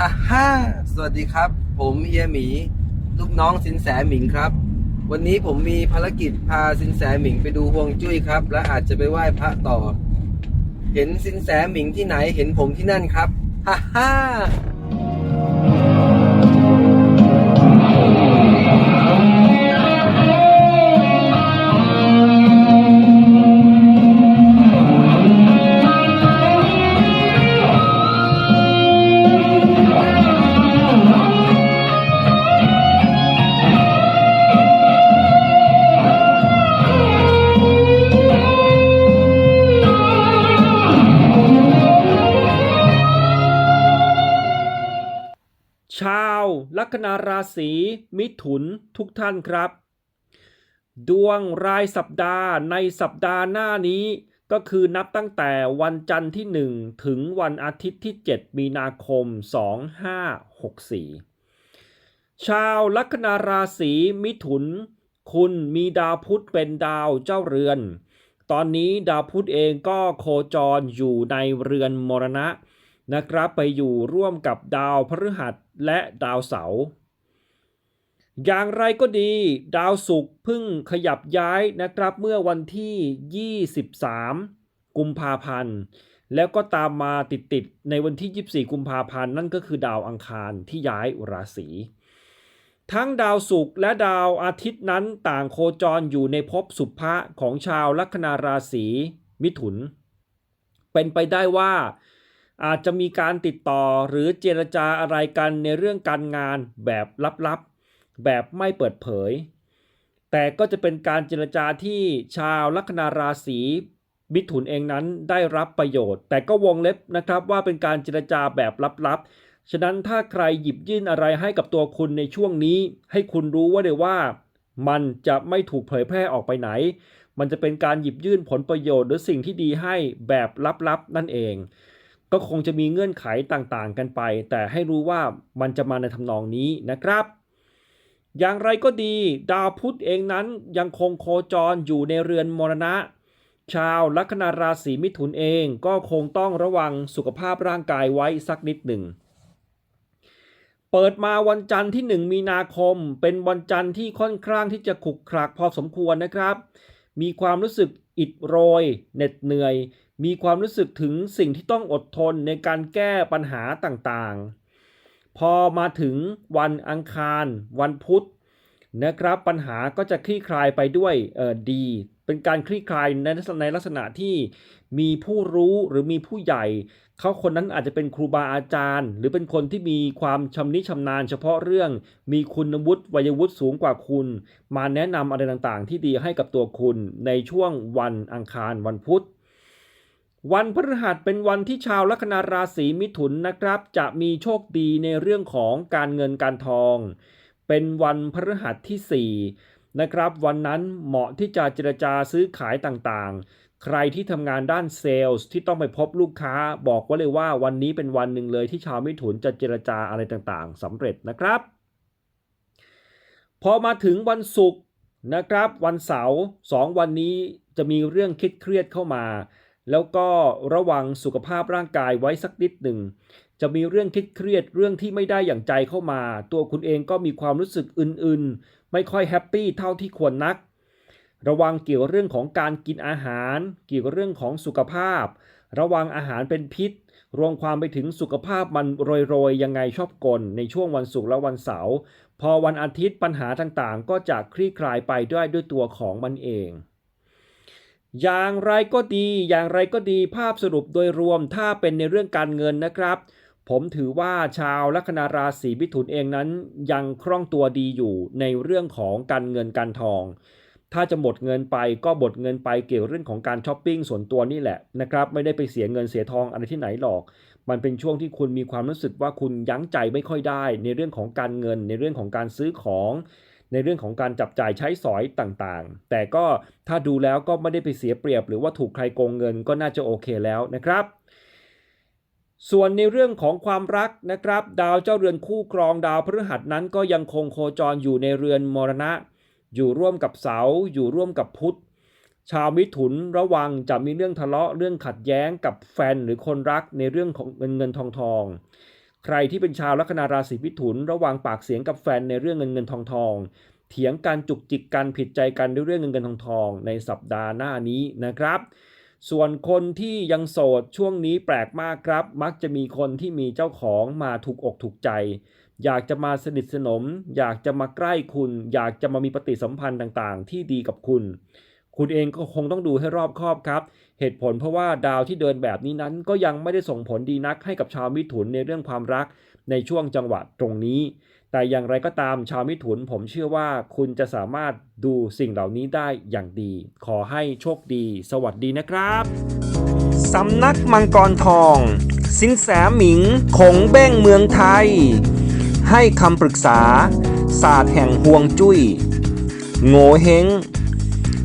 ฮ่าฮ่าสวัสดีครับ ผมเฮียหมี ลูกน้องสินแสหมิงครับ วันนี้ผมมีภารกิจพาสินแสหมิงไปดูฮวงจุ้ยครับ และอาจจะไปไหว้พระต่อ เห็นสินแสหมิงที่ไหนเห็นผมที่นั่นครับฮ่าฮ่า ชาวลัคนาราศีมิถุนทุกท่านครับ ดวงรายสัปดาห์ในสัปดาห์หน้านี้ก็คือนับตั้งแต่วันจันทร์ที่ 1 ถึงวันอาทิตย์ที่ 7 มีนาคม 2564 ชาวลัคนาราศีมิถุน คุณมีดาวพุธเป็นดาวเจ้าเรือน ตอนนี้ดาวพุธเองก็โคจรอยู่ในเรือนมรณะนะครับไปอยู่ร่วมกับดาวพฤหัส และดาวเสาร์อย่างไรก็ดี ดาวศุกร์เพิ่งขยับย้ายนะครับเมื่อวันที่ 23 กุมภาพันธ์ แล้วก็ตามมาติดๆในวันที่ 24 กุมภาพันธ์นั่นก็คือดาวอังคารที่ย้ายราศีทั้งดาวศุกร์และดาวอาทิตย์นั้นต่างโคจรอยู่ในภพสุภะของชาวลัคนาราศีมิถุน เป็นไปได้ว่า อาจจะมีการติดต่อหรือเจรจาอะไรกันในเรื่องการงานแบบลับๆ แบบไม่เปิดเผย แต่ก็จะเป็นการเจรจาที่ชาวลัคนาราศีมิถุนเองนั้นได้รับประโยชน์ แต่ก็วงเล็บนะครับว่าเป็นการเจรจาแบบลับๆ ฉะนั้นถ้าใครหยิบยื่นอะไรให้กับตัวคุณในช่วงนี้ ให้คุณรู้ว่าเลยว่า มันจะไม่ถูกเผยแพร่ออกไปไหน มันจะเป็นการหยิบยื่นผลประโยชน์หรือสิ่งที่ดีให้แบบลับๆ นั่นเอง ก็คงจะมีเงื่อนไขต่างๆกันไป แต่ให้รู้ว่ามันจะมาในทำนองนี้นะครับ อย่างไรก็ดี ดาวพุธเองนั้นยังคงโคจรอยู่ในเรือนมรณะ ชาวลัคนาราศีมิถุนเองก็คงต้องระวังสุขภาพร่างกายไว้สักนิดหนึ่ง เปิดมาวันจันทร์ที่ 1 มีนาคม เป็นวันจันทร์ที่ค่อนข้างที่จะขุกขรักพอสมควรนะครับ มีความรู้สึกอิดโรยเหน็ดเหนื่อย มีความรู้สึกถึงสิ่งที่ต้องอดทนในการแก้ปัญหาต่างๆ พอมาถึงวันอังคาร วันพุธนะครับปัญหาก็จะคลี่คลายไปด้วยเออดี เป็นการคลี่คลายในในลักษณะที่มีผู้รู้หรือมีผู้ใหญ่ เขาคนนั้นอาจจะเป็นครูบาอาจารย์ หรือเป็นคนที่มีความชำนิชำนาญ เฉพาะเรื่องมีคุณวุฒิวัยวุฒิสูงกว่าคุณ มาแนะนำอะไรต่างๆ ที่ดีให้กับตัวคุณในช่วงวันอังคารวันพุธ วันพฤหัสเป็นวันที่ชาวลัคนาราศีมิถุนนะครับ จะมีโชคดีในเรื่องของการเงินการทอง เป็นวันพฤหัสที่ 4 นะครับ วันนั้นเหมาะที่จะเจรจาซื้อขายต่างๆ ใครที่ทำงานด้านเซลล์ที่ต้องไปพบลูกค้าบอกว่าเลยว่าวันนี้เป็นวันหนึ่งเลยที่ชาวมิถุนจะเจรจาอะไรต่างๆสำเร็จนะครับ พอมาถึงวันศุกร์นะครับ วันเสาร์สองวันนี้จะมีเรื่องคิดเครียดเข้ามา แล้วก็ระวังสุขภาพร่างกายไว้สักนิดหนึ่ง จะมีเรื่องคิดเครียดเรื่องที่ไม่ได้อย่างใจเข้ามา ตัวคุณเองก็มีความรู้สึกอื่นๆ ไม่ค่อยแฮปปี้เท่าที่ควรนัก ระวังเกี่ยวเรื่องของการกินอาหาร เกี่ยวกับเรื่องของสุขภาพ ระวังอาหารเป็นพิษ รวมความไปถึงสุขภาพมันโรยๆ ยังไงชอบกลในช่วงวันศุกร์และวันเสาร์ พอวันอาทิตย์ปัญหาต่างๆ ก็จะคลี่คลายไปด้วยด้วยตัวของมันเอง อย่างไรก็ดี อย่างไรก็ดีภาพสรุปโดยรวมถ้าเป็นในเรื่องการเงินนะครับ ผมถือว่าชาวลัคนาราศีมิถุนเองนั้น ยังคล่องตัวดีอยู่ในเรื่องของการเงินการทอง ถ้าจะหมดเงินไปก็หมดเงินไปเกี่ยวเรื่องของการช้อปปิ้งส่วนตัวนี่แหละนะครับไม่ได้ไปเสียเงินเสียทองอะไรที่ไหนหรอก มันเป็นช่วงที่คุณมีความรู้สึกว่าคุณยั้งใจไม่ค่อยได้ ในเรื่องของการเงิน ในเรื่องของการซื้อของ ในเรื่องของการจับจ่ายใช้สอยต่างๆ แต่ก็ถ้าดูแล้วก็ไม่ได้ไปเสียเปรียบ หรือว่าถูกใครโกงเงินก็น่าจะโอเคแล้วนะครับส่วนในเรื่องของความรักนะครับ ดาวเจ้าเรือนคู่ครองดาวพฤหัสนั้นก็ยังคงโคจรอยู่ในเรือนมรณะ อยู่ร่วมกับเสาอยู่ร่วมกับพุธชาวมิถุนระวังจะมีเรื่องทะเลาะเรื่องขัดแย้งกับแฟนหรือคนรักในเรื่องของเงินเงินทองทอง ใครที่เป็นชาวลัคนาราศีมิถุน ระวังปากเสียงกับแฟนในเรื่องเงินเงินทองทองเถียงกันจุกจิกกันผิดใจกันด้วยเรื่องเงินเงินทองทองในสัปดาห์หน้านี้นะครับ ส่วนคนที่ยังโสดช่วงนี้แปลกมากครับ มักจะมีคนที่มีเจ้าของมาถูกอกถูกใจ อยากจะมาสนิทสนม อยากจะมาใกล้คุณ อยากจะมามีปฏิสัมพันธ์ต่างๆ ที่ดีกับคุณ คุณเองก็คงต้องดูให้รอบคอบครับ เหตุผลเพราะว่าดาวที่เดินแบบนี้นั้น ก็ยังไม่ได้ส่งผลดีนักให้กับชาวมิถุนในเรื่องความรักในช่วงจังหวะตรงนี้ แต่อย่างไรก็ตามชาวมิถุนผมเชื่อว่าคุณจะสามารถดูสิ่งเหล่านี้ได้อย่างดี ขอให้โชคดี สวัสดีนะครับสำนักมังกรทอง สินแสหมิงคงเบ้งเมืองไทย ให้คำปรึกษา ศาสตร์แห่งห่วงจุย้ยโง่เฮง